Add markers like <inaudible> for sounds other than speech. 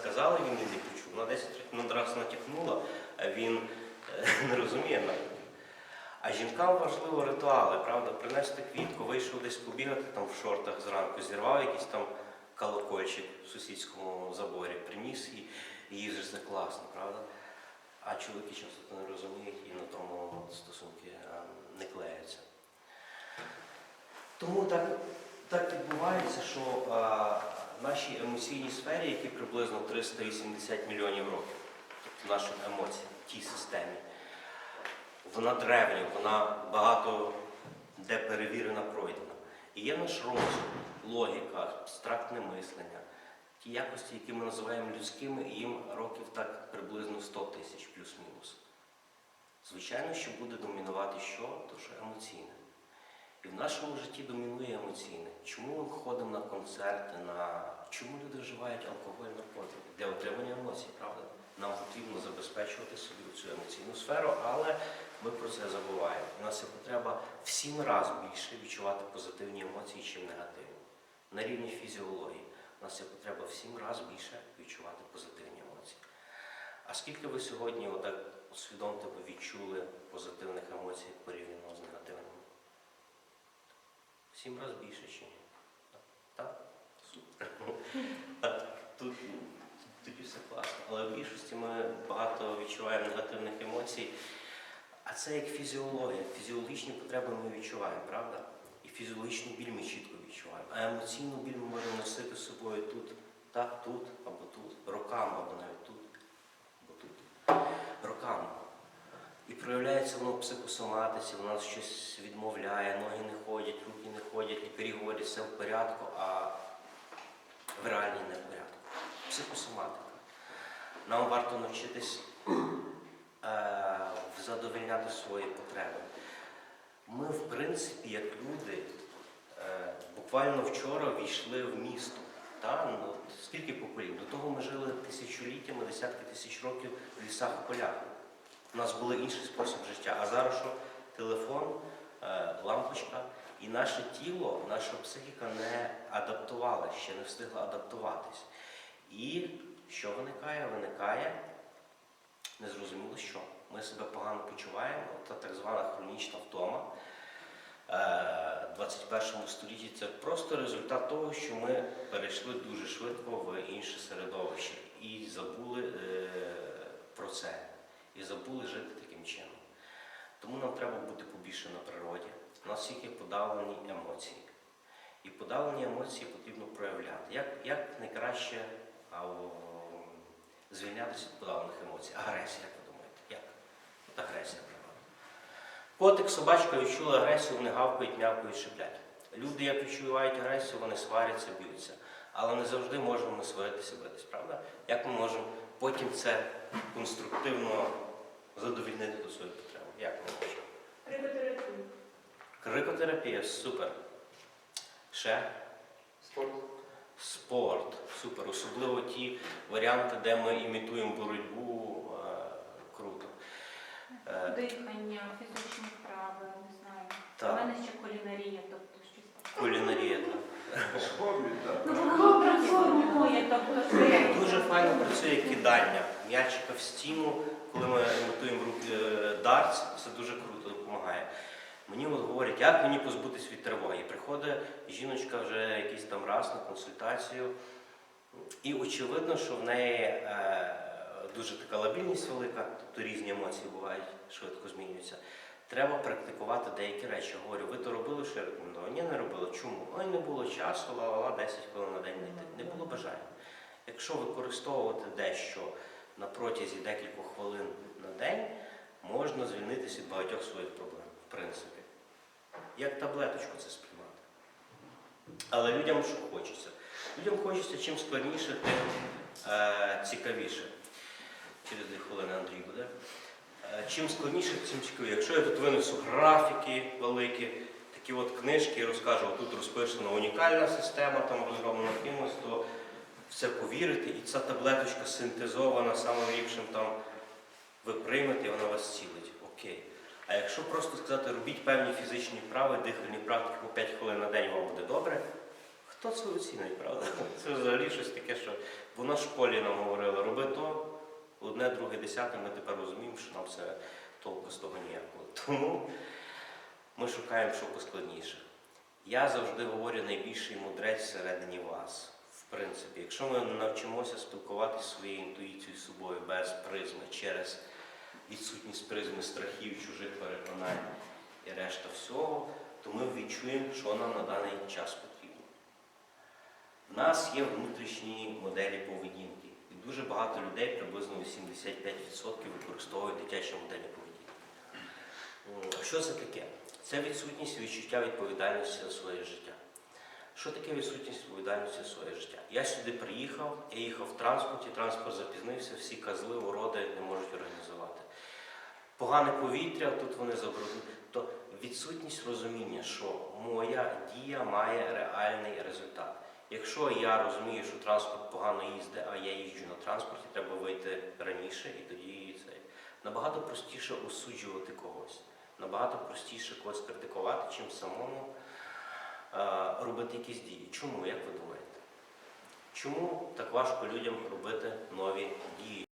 сказали, він її почув. На 10 секунд раз натякнула, а він е, <laughs> не розуміє навіть. А жінкам важливо ритуали, правда, принести квітку, вийшов десь побігати там в шортах зранку, зірвав якийсь там колокольчик в сусідському заборі, приніс і її ж це класно, правда? А чоловіки часто не розуміють і на тому стосунки е, не клеються. Тому так так відбувається, що а, нашій емоційній сфері, які приблизно 380 мільйонів років, тобто нашим емоціям, тій системі, вона древня, вона багато де перевірена, пройдена. І є наш розум, логіка, абстрактне мислення, ті якості, які ми називаємо людськими, і їм років так приблизно 100 тисяч плюс-мінус. Звичайно, що буде домінувати що? То що емоційне. І в нашому житті домінує емоційне. Чому ми ходимо на концерти, на чому люди вживають алкоголь, наркотики? Для отримання емоцій, правда? Нам потрібно забезпечувати собі цю емоційну сферу, але ми про це забуваємо. У нас є потреба в сім разів більше відчувати позитивні емоції, чим негативні. На рівні фізіології. У нас є потреба в сім разів більше відчувати позитивні емоції. А скільки ви сьогодні отак усвідомте відчули позитивних емоцій порівняно з негативними? Сім разів більше чи ні? Так? Супер. <laughs> Так, Тут тоді все класно. Але в більшості ми багато відчуваємо негативних емоцій. А це як фізіологія. Фізіологічні потреби ми відчуваємо, правда? І фізіологічний біль ми чітко відчуваємо. А емоційну біль ми можемо носити з собою тут, так, тут або тут, роками, або навіть тут, або тут. Роками. І проявляється воно в психосоматиці, в щось відмовляє, ноги не ходять, руки не ходять, лікарі говорять, все в порядку, а в реальній не в порядку. Психосоматика. Нам варто навчитись е, задовольняти свої потреби. Ми, в принципі, як люди, е, буквально вчора війшли в місто. Та? Ну, скільки поколінь? До того ми жили тисячоліттями, десятки тисяч років в лісах і полях. У нас був інший спосіб життя. А зараз що? Телефон, е, лампочка. І наше тіло, наша психіка не адаптувалася, ще не встигла адаптуватись. І що виникає? Виникає незрозуміло що. Ми себе погано почуваємо, та так звана хронічна втома. Е, в 21 столітті це просто результат того, що ми перейшли дуже швидко в інше середовище і забули е, про це, і забули жити таким чином. Тому нам треба бути побільше на природі. У нас є подавлені емоції. І подавлені емоції потрібно проявляти. Як, як найкраще а, о, звільнятися від подавлених емоцій? Агресія, як ви думаєте? Як? От агресія права. Котик, собачка відчули агресію, вони гавкають, м'явкають, шиплять. Люди, як відчувають агресію, вони сваряться, б'ються. Але не завжди можемо ми сваритися битись, правда? Як ми можемо потім це конструктивно задовільнити до своєї потреби? Як ми можемо? Крикотерапія. Крикотерапія, супер. Ще Спорт. спорт, супер. Особливо ті варіанти, де ми імітуємо боротьбу, е, круто. Е, Дихання, фізичні вправи, не знаю. Так. У мене ще кулінарія, тобто щось таке. Кулінарія. так. Хобі, так. Ну, воно працює, тобто це Дуже файно працює кидання м'ячика в стіну, коли ми імітуємо е, дартс, це дуже круто допомагає. Мені от говорять, як мені позбутись від тривоги. І приходить жіночка вже якийсь там раз на консультацію, і очевидно, що в неї е, дуже така лабільність велика, тобто різні емоції бувають, швидко змінюються. Треба практикувати деякі речі. Говорю, ви то робили, що я рекомендував? Ні, не робили. Чому? Ой, не було часу, ла-ла-ла, 10 хвилин на день не йти. Не було бажання. Якщо використовувати дещо на протязі декількох хвилин на день, можна звільнитися від багатьох своїх проблем, в принципі. Як таблеточку це сприймати. Але людям що хочеться? Людям хочеться чим складніше, тим е, цікавіше. Через дві хвилини Андрій буде. Е, Чим складніше, тим цікавіше. Якщо я тут винесу графіки великі, такі от книжки, розкажу, тут розписана унікальна система, там розроблена кимось, то все повірите, і ця таблеточка синтезована самим ліпшим там ви приймете, і вона вас цілить. Окей. А якщо просто сказати, робіть певні фізичні вправи, дихальні практики по 5 хвилин на день вам буде добре, хто це оцінить, правда? <laughs> Це взагалі щось таке, що бо на школі нам говорили, роби то, одне, друге, десяте, ми тепер розуміємо, що нам це толку з того ніякого. <laughs> Тому ми шукаємо, що поскладніше. Я завжди говорю найбільший мудрець всередині вас. Принципі, якщо ми навчимося спілкуватися своєю інтуїцією з собою без призми, через відсутність призми страхів, чужих переконань і решта всього, то ми відчуємо, що нам на даний час потрібно. В нас є внутрішні моделі поведінки. І дуже багато людей, приблизно 85% використовують дитячі моделі поведінки. Що це таке? Це відсутність відчуття відповідальності за своє життя. Що таке відсутність відповідальності своє життя? Я сюди приїхав, я їхав в транспорті, транспорт запізнився, всі козли, уроди не можуть організувати. Погане повітря, тут вони забруднені. То відсутність розуміння, що моя дія має реальний результат. Якщо я розумію, що транспорт погано їздить, а я їжджу на транспорті, треба вийти раніше і тоді це. Набагато простіше осуджувати когось, набагато простіше когось критикувати, чим самому робити якісь дії. Чому, як ви думаєте? Чому так важко людям робити нові дії?